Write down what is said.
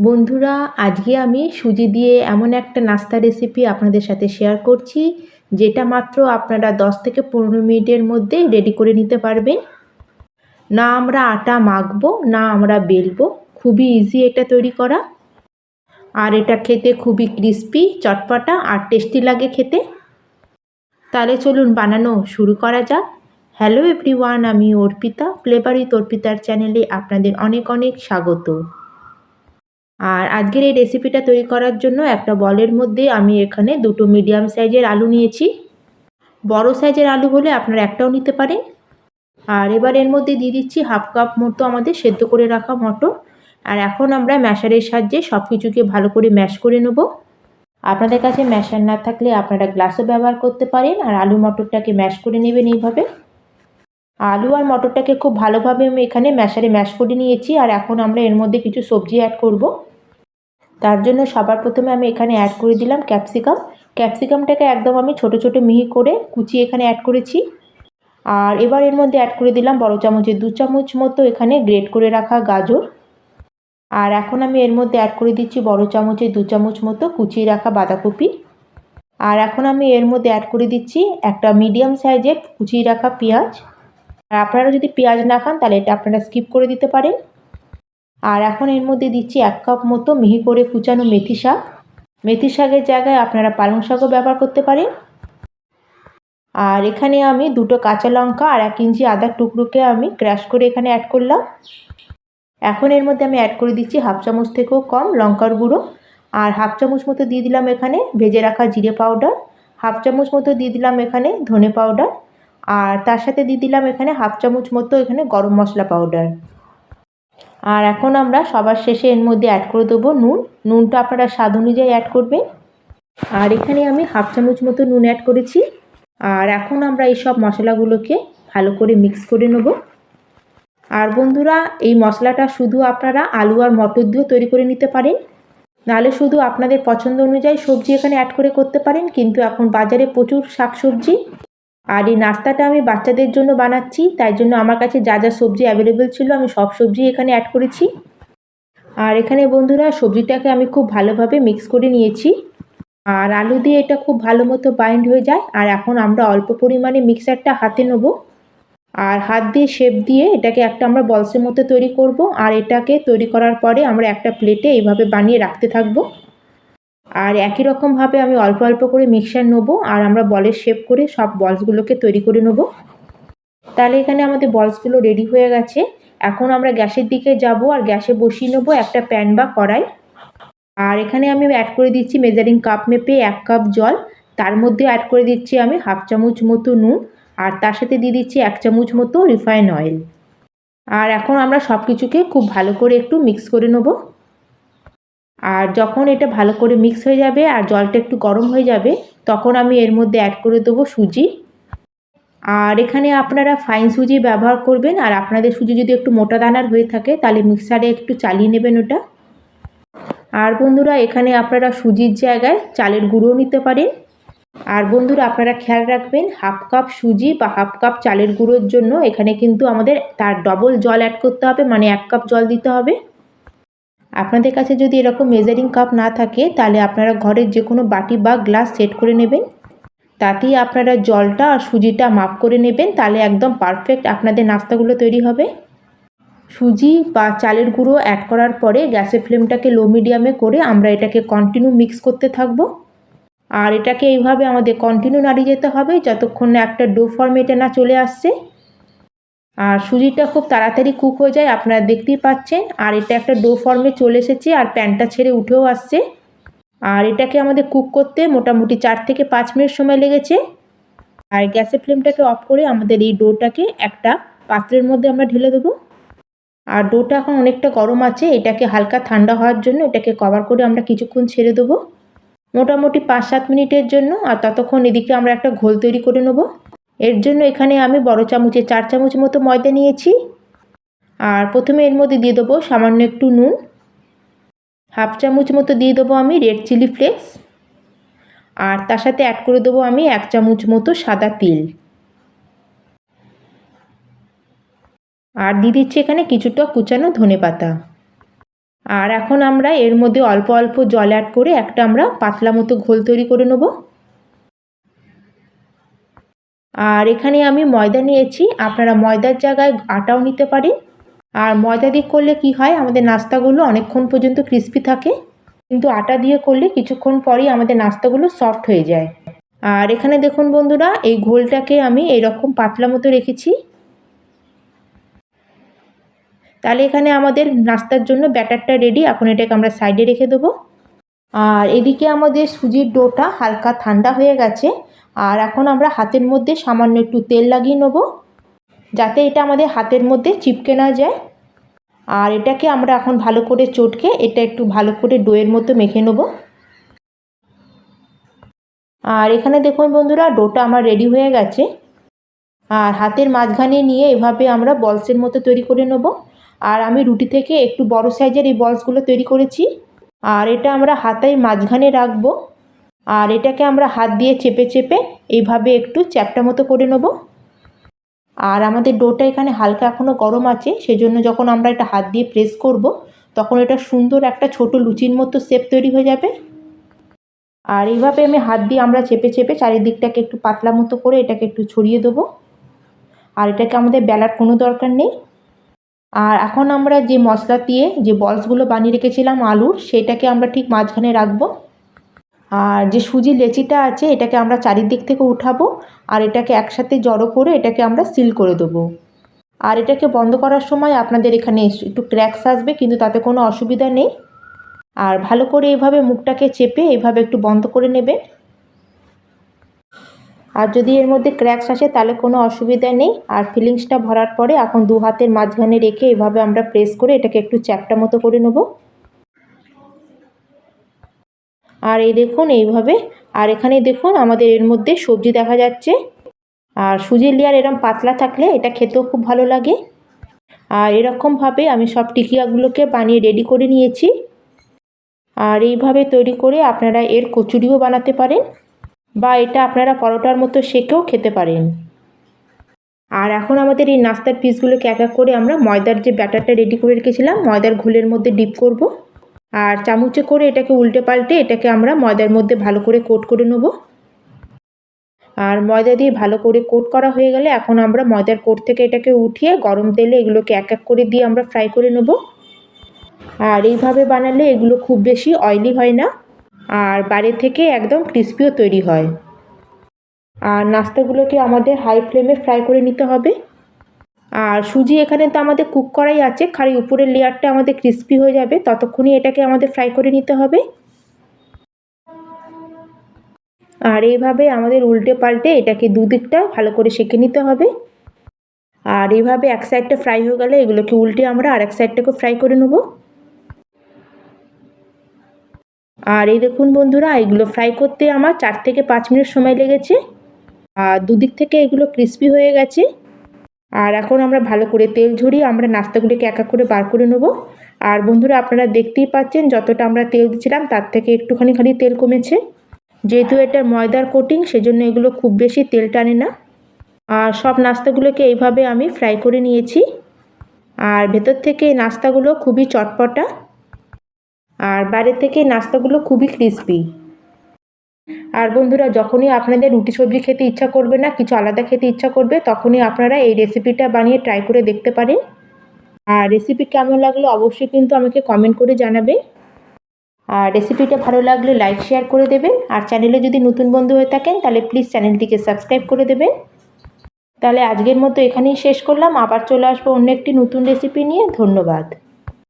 বন্ধুরা, আজকে আমি সুজি দিয়ে এমন একটা নাস্তা রেসিপি আপনাদের সাথে শেয়ার করছি, যেটা মাত্র আপনারা 10 থেকে পনেরো মিনিটের মধ্যে রেডি করে নিতে পারবেন। না আমরা আটা মাখবো, না আমরা বেলবো, খুবই ইজি এটা তৈরি করা। আর এটা খেতে খুবই ক্রিস্পি চটপটা আর টেস্টি লাগে খেতে। তাহলে চলুন বানানো শুরু করা যাক। হ্যালো এভরিওয়ান আমি অর্পিতা ফ্লেভারি অর্পিতার চ্যানেলে আপনাদের অনেক অনেক স্বাগত। আর আজকের এই রেসিপিটা তৈরি করার জন্য একটা বলের মধ্যে আমি এখানে দুটো মিডিয়াম সাইজের আলু নিয়েছি। বড় সাইজের আলু হলে আপনারা একটাও নিতে পারেন। আর এবার এর মধ্যে দিয়ে দিচ্ছি হাফ কাপ মতো আমাদের সেদ্ধ করে রাখা মটর। আর এখন আমরা ম্যাশারের সাহায্যে সব কিছুকে ভালো করে ম্যাশ করে নেব। আপনাদের কাছে ম্যাশার না থাকলে আপনারা গ্লাসও ব্যবহার করতে পারেন আর আলু মটরটাকে ম্যাশ করে নেবেন এইভাবে। আলু আর মটরটাকে খুব ভালোভাবে আমি এখানে ম্যাশারে ম্যাশ করে নিয়েছি আর এখন আমরা এর মধ্যে কিছু সবজি অ্যাড করব। তার জন্য সবার প্রথমে আমি এখানে অ্যাড করে দিলাম ক্যাপসিকাম ক্যাপসিকামটাকে একদম আমি ছোট ছোট মিহি করে কুচিয়ে এখানে অ্যাড করেছি। আর এবার এর মধ্যে অ্যাড করে দিলাম বড় চামচের দু চামচ মতো এখানে গ্রেট করে রাখা গাজর। আর এখন আমি এর মধ্যে অ্যাড করে দিচ্ছি বড় চামচের দু চামচ মতো কুচিয়ে রাখা বাঁধাকপি। আর এখন আমি এর মধ্যে অ্যাড করে দিচ্ছি একটা মিডিয়াম সাইজের কুচিয়ে রাখা পেঁয়াজ। আর আপনারা যদি পেঁয়াজ না খান তাহলে এটা আপনারা স্কিপ করে দিতে পারেন। আর এখন এর মধ্যে দিচ্ছি এক কাপ মতো মিহি করে কুচানো মেথি শাক। মেথি শাকের জায়গায় আপনারা পালং শাকও ব্যবহার করতে পারেন। আর এখানে আমি দুটো কাঁচা লঙ্কা আর এক ইঞ্চি আদার টুকরোকে আমি ক্র্যাশ করে এখানে অ্যাড করলাম। এখন এর মধ্যে আমি অ্যাড করে দিচ্ছি হাফ চামচ থেকেও কম লঙ্কার গুঁড়ো। আর হাফ চামচ মতো দিয়ে দিলাম এখানে ভেজে রাখা জিরে পাউডার। হাফ চামচ মতো দিয়ে দিলাম এখানে ধনে পাউডার। আর তার সাথে দিয়ে দিলাম এখানে হাফ চামচ মতো এখানে গরম মশলা পাউডার। আর এখন আমরা সবার শেষে এর মধ্যে অ্যাড করে দেবো নুন। নুনটা আপনারা স্বাদ অনুযায়ী অ্যাড করবেন। আর এখানে আমি হাফ চামচ মতো নুন অ্যাড করেছি। আর এখন আমরা এই সব মশলাগুলোকে ভালো করে মিক্স করে নেব। আর বন্ধুরা, এই মশলাটা শুধু আপনারা আলু আর মটর দিয়েও তৈরি করে নিতে পারেন। নাহলে শুধু আপনাদের পছন্দ অনুযায়ী সবজি এখানে অ্যাড করে করতে পারেন। কিন্তু এখন বাজারে প্রচুর শাকসবজি। আর এই নাস্তাটা আমি বাচ্চাদের জন্য বানাচ্ছি, তাই জন্য আমার কাছে যা যা সবজি অ্যাভেলেবেল ছিল আমি সব সবজি এখানে অ্যাড করেছি। আর এখানে বন্ধুরা সবজিটাকে আমি খুব ভালোভাবে মিক্স করে নিয়েছি। আর আলু দিয়ে এটা খুব ভালো মতো বাইন্ড হয়ে যায়, আর এখন আমরা অল্প পরিমাণে মিক্সারটা হাতে নেব। আর হাত দিয়ে শেপ দিয়ে এটাকে একটা আমরা বলসের মতো তৈরি করব, আর এটাকে তৈরি করার পরে আমরা একটা প্লেটে এইভাবে বানিয়ে রাখতে থাকব। আর একই রকমভাবে আমি অল্প অল্প করে মিক্সার নেব, আর আমরা বলের শেপ করে সব বলসগুলোকে তৈরি করে নেব। তাহলে এখানে আমাদের বলসগুলো রেডি হয়ে গেছে। এখন আমরা গ্যাসের দিকে যাব আর গ্যাসে বসিয়ে নেব একটা প্যান বা কড়াই। আর এখানে আমি অ্যাড করে দিচ্ছি মেজারিং কাপ মেপে এক কাপ জল। তার মধ্যে অ্যাড করে দিচ্ছি আমি হাফ চামচ মতো নুন। আর তার সাথে দিয়ে দিচ্ছি এক চামচ মতো রিফাইন অয়েল আর এখন আমরা সব কিছুকে খুব ভালো করে একটু মিক্স করে নেব। আর যখন এটা ভালো করে মিক্স হয়ে যাবে আর জলটা একটু গরম হয়ে যাবে, তখন আমি এর মধ্যে অ্যাড করে দেবো সুজি। আর এখানে আপনারা ফাইন সুজি ব্যবহার করবেন, আর আপনাদের সুজি যদি একটু মোটা দানার হয়ে থাকে, তাহলে মিক্সারে একটু চালিয়ে নেবেন ওটা। আর বন্ধুরা, এখানে আপনারা সুজির জায়গায় চালের গুঁড়ো নিতে পারেন। আর বন্ধুরা, আপনারা খেয়াল রাখবেন হাফ কাপ সুজি বা হাফ কাপ চালের গুঁড়োর জন্য এখানে কিন্তু আমাদের তার ডবল জল অ্যাড করতে হবে মানে এক কাপ জল দিতে হবে। আপনাদের কাছে যদি এরকম মেজারিং কাপ না থাকে, তাহলে আপনারা ঘরের যে কোনো বাটি বা গ্লাস সেট করে নেবেন। তাতেই আপনারা জলটা আর সুজিটা মাপ করে নেবেন, তাহলে একদম পারফেক্ট আপনাদের নাস্তাগুলো তৈরি হবে। সুজি বা চালের গুঁড়ো অ্যাড করার পরে গ্যাসের ফ্লেমটাকে লো মিডিয়ামে করে আমরা এটাকে কন্টিনিউ মিক্স করতে থাকব। আর এটাকে এইভাবে আমাদের কন্টিনিউ নাড়িয়ে যেতে হবে, যতক্ষণ না একটা ডো ফর্মেটে না চলে আসছে। আর সুজিটা খুব তাড়াতাড়ি কুক হয়ে যায়, আপনারা দেখতেই পাচ্ছেন। আর এটা একটা ডো ফর্মে চলে এসেছে আর প্যানটা ছেড়ে উঠেও আসছে। আর এটাকে আমাদের কুক করতে মোটামুটি চার থেকে পাঁচ মিনিট সময় লেগেছে। আর গ্যাসের ফ্লেমটাকে অফ করে আমাদের এই ডোটাকে একটা পাত্রের মধ্যে আমরা ঢেলে দেবো। আর ডোটা এখন অনেকটা গরম আছে, এটাকে হালকা ঠান্ডা হওয়ার জন্য এটাকে কভার করে আমরা কিছুক্ষণ ছেড়ে দেবো। মোটামুটি পাঁচ সাত মিনিটের জন্য, আর ততক্ষণ এদিকে আমরা একটা ঘোল তৈরি করে নেব। এর জন্য এখানে আমি বড় চামচে চার চামচ মতো ময়দা নিয়েছি। আর প্রথমে এর মধ্যে দিয়ে দেবো সামান্য একটু নুন। হাফ চামচ মতো দিয়ে দেবো আমি রেড চিলি ফ্লেক্স। আর তার সাথে অ্যাড করে দেবো আমি এক চামচ মতো সাদা তিল। আর দিয়ে দিচ্ছি এখানে কিছুটা কুচানো ধনে পাতা। আর এখন আমরা এর মধ্যে অল্প অল্প জল অ্যাড করে একটা আমরা পাতলা মতো ঘোল তৈরি করে নেব। আর এখানে আমি ময়দা নিয়েছি। আপনারা ময়দার জায়গায় আটাও নিতে পারেন। আর ময়দা দিয়ে করলে কি হয়? আমাদের নাস্তাগুলো অনেকক্ষণ পর্যন্ত ক্রিস্পি থাকে। কিন্তু আটা দিয়ে করলে কিছুক্ষণ পরেই আমাদের নাস্তাগুলো সফট হয়ে যায়। আর এখানে দেখুন বন্ধুরা, এই ঘোলটাকে আমি এরকম পাতলা মতো রেখেছি। তাহলে এখানে আমাদের নাস্তার জন্য ব্যাটারটা রেডি এখন এটাকে আমরা সাইডে রেখে দেবো। আর এদিকে আমাদের সুজির ডোটা হালকা ঠান্ডা হয়ে গেছে। আর এখন আমরা হাতের মধ্যে সামান্য একটু তেল লাগিয়ে নেব, যাতে এটা আমাদের হাতের মধ্যে চিপকে না যায়। আর এটাকে আমরা এখন ভালো করে চটকে এটা একটু ভালো করে ডোয়ের মতো মেখে নেব। আর এখানে দেখুন বন্ধুরা, ডোটা আমার রেডি হয়ে গেছে। আর হাতের মাঝখানে নিয়ে এভাবে আমরা বলসের মতো তৈরি করে নেব। আর আমি রুটি থেকে একটু বড় সাইজের এই বলসগুলো তৈরি করেছি। আর এটা আমরা হাতের মাঝখানে রাখব। আর এটাকে আমরা হাত দিয়ে চেপে চেপে এইভাবে একটু চ্যাপটা মতো করে নেব। আর আমাদের ডোটা এখানে হালকা এখনও গরম আছে, সেজন্য যখন আমরা এটা হাত দিয়ে প্রেস করব, তখন এটা সুন্দর একটা ছোট লুচির মতো শেপ তৈরি হয়ে যাবে। আর এইভাবে আমি হাত দিয়ে আমরা চেপে চেপে চারিদিকটাকে একটু পাতলা মতো করে এটাকে একটু ছড়িয়ে দেবো। আর এটাকে আমাদের বেলার কোনো দরকার নেই। আর এখন আমরা যে মশলা দিয়ে যে বলসগুলো বানিয়ে রেখেছিলাম আলুর, সেটাকে আমরা ঠিক মাঝখানে রাখব। আর যে সুজি লেচিটা আছে, এটাকে আমরা চারিদিক থেকে উঠাবো আর এটাকে একসাথে জড়ো করে এটাকে আমরা সিল করে দেবো। আর এটাকে বন্ধ করার সময় আপনাদের এখানে একটু ক্র্যাকস আসবে, কিন্তু তাতে কোনো অসুবিধা নেই। আর ভালো করে এভাবে মুখটাকে চেপে এভাবে একটু বন্ধ করে নেবেন। আর যদি এর মধ্যে ক্র্যাকস আসে, তাহলে কোনো অসুবিধা নেই। আর ফিলিংসটা ভরার পরে এখন দু হাতের মাঝখানে রেখে এভাবে আমরা প্রেস করে এটাকে একটু চ্যাপটা মতো করে নেব। আর এই দেখুন, এইভাবে। আর এখানে দেখুন, আমাদের এর মধ্যে সবজি দেখা যাচ্ছে। আর সুজির লেয়ার এরম পাতলা থাকলে এটা খেতেও খুব ভালো লাগে। আর এরকমভাবে আমি সব টিকিয়াগুলোকে বানিয়ে রেডি করে নিয়েছি। আর এইভাবে তৈরি করে আপনারা এর কচুরিও বানাতে পারেন বা এটা আপনারা পরোটার মতো সেকেও খেতে পারেন। আর এখন আমাদের এই নাস্তার পিসগুলোকে এক এক করে আমরা ময়দার যে ব্যাটারটা রেডি করে রেখেছিলাম, ময়দার ঘোলের মধ্যে ডিপ করব। আর চামচে করে এটাকে উল্টে পাল্টে এটাকে আমরা ময়দার মধ্যে ভালো করে কোট করে নেব। আর ময়দা দিয়ে ভালো করে কোট করা হয়ে গেলে এখন আমরা ময়দার কোট থেকে এটাকে উঠিয়ে গরম তেলে এগুলোকে এক এক করে দিয়ে আমরা ফ্রাই করে নেব। আর এইভাবে বানালে এগুলো খুব বেশি অয়েলি হয় না আর বাইরে থেকে একদম ক্রিস্পিও তৈরি হয়। আর নাস্তাগুলোকে আমাদের হাই ফ্লেমে ফ্রাই করে নিতে হবে। আর সুজি এখানে তো আমাদের কুক করাই আছে। খালি উপরের লেয়ারটা আমাদের ক্রিস্পি হয়ে যাবে। ততক্ষণই এটাকে আমাদের ফ্রাই করে নিতে হবে। আর এইভাবে আমাদের উল্টে পাল্টে এটাকে দুদিকটা ভালো করে সেঁকে নিতে হবে। আর এইভাবে এক সাইডটা ফ্রাই হয়ে গেলে এগুলোকে উল্টে আমরা আর এক সাইডটাকে ফ্রাই করে নেব। আর এই দেখুন বন্ধুরা, এগুলো ফ্রাই করতে আমার চার থেকে পাঁচ মিনিট সময় লেগেছে। আর দুদিক থেকে এগুলো ক্রিস্পি হয়ে গেছে। আর এখন আমরা ভালো করে তেল ঝরিয়ে আমরা নাস্তাগুলিকে এক এক করে বার করে নেব। আর বন্ধুরা, আপনারা দেখতেই পাচ্ছেন যতটা আমরা তেল দিচ্ছিলাম তার থেকে একটুখানি খালি তেল কমেছে। যেহেতু এটা ময়দার কোটিং সেজন্য এগুলো খুব বেশি তেল টানে না। আর সব নাস্তাগুলোকে এইভাবে আমি ফ্রাই করে নিয়েছি। আর ভেতর থেকে নাস্তাগুলো খুবই চটপটা। আর বাইরে থেকে নাস্তাগুলো খুবই ক্রিস্পি আর বন্ধুরা, যখনই আপনাদের রুটি সবজি খেতে ইচ্ছা করবে না, কিছু আলাদা খেতে ইচ্ছা করবে, তখনই আপনারা এই রেসিপিটা বানিয়ে ট্রাই করে দেখতে পারেন। আর রেসিপি কেমন লাগল অবশ্যই কিন্তু আমাকে কমেন্ট করে জানাবে। আর রেসিপিটা ভালো লাগলে লাইক শেয়ার করে দেবেন। আর চ্যানেলে যদি নতুন বন্ধু হয়ে থাকেন, তাহলে প্লিজ চ্যানেলটিকে সাবস্ক্রাইব করে দেবেন। তাহলে আজকের মতো এখানেই শেষ করলাম। আবার চলে আসব অন্য একটি নতুন রেসিপি নিয়ে। ধন্যবাদ।